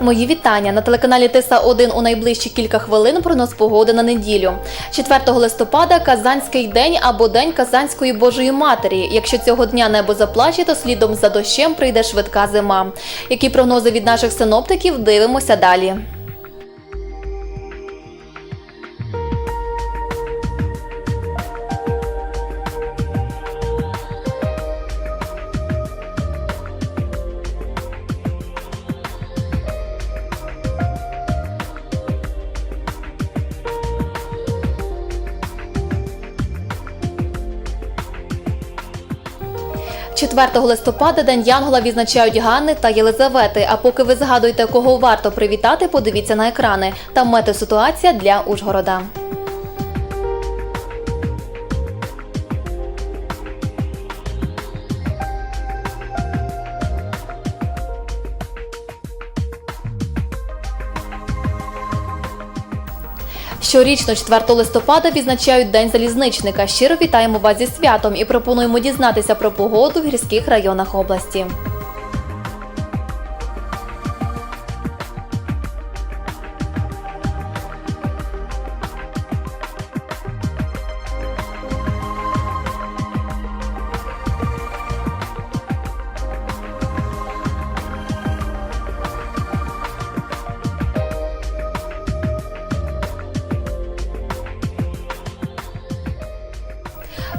Мої вітання на телеканалі Тиса 1 у найближчі кілька хвилин прогноз погоди на неділю. 4 листопада Казанський день або День Казанської Божої Матері. Якщо цього дня небо заплаче, то слідом за дощем прийде швидка зима. Які прогнози від наших синоптиків дивимося далі. – 4 листопада День Янгола відзначають Ганни та Єлизавети. А поки ви згадуєте, кого варто привітати, подивіться на екрани. Там метеоситуація для Ужгорода. Щорічно 4 листопада відзначають День залізничника. Щиро вітаємо вас зі святом і пропонуємо дізнатися про погоду в гірських районах області.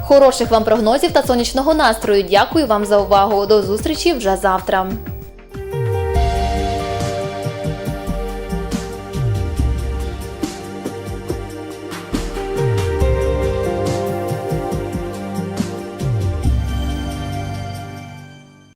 Хороших вам прогнозів та сонячного настрою. Дякую вам за увагу. До зустрічі вже завтра.